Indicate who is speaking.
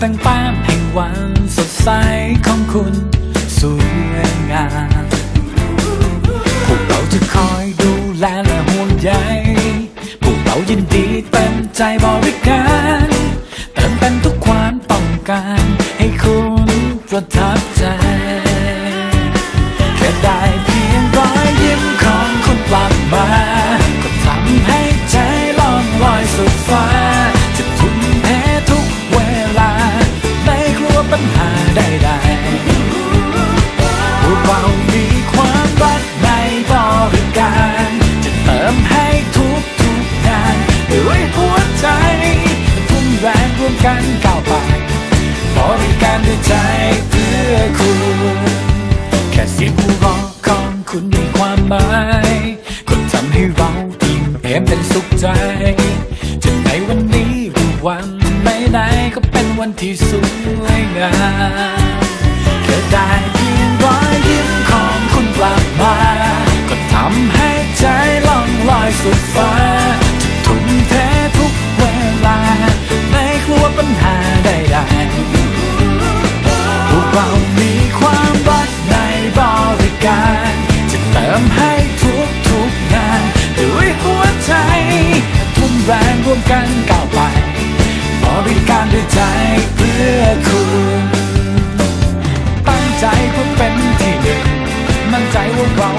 Speaker 1: แต่งแต้มแห่งวันสดใสของคุณสวยงามพวกเราจะคอยดูแลและห่วงใยพวกเรายินดีเต็มใจบริการเติมเต็มทุกความต้องการ ให้คุณประทับใจ ร่วมกันก้าวไปบริการด้วยใจเพื่อคุณ แค่เสียงหัวเราะของคุณมีความหมายก็ทำให้เราอิ่มเอมเป็นสุขใจจะในวันนี้หรือวันไหนก็เป็นวันที่สวยงามแค่ได้เพียง รงร่วมกันก้าวไปบริการด้วยใจเพื่อคุณ ตั้งใจเพื่อเป็นที่หนึ่ง มั่นใจว่าเรา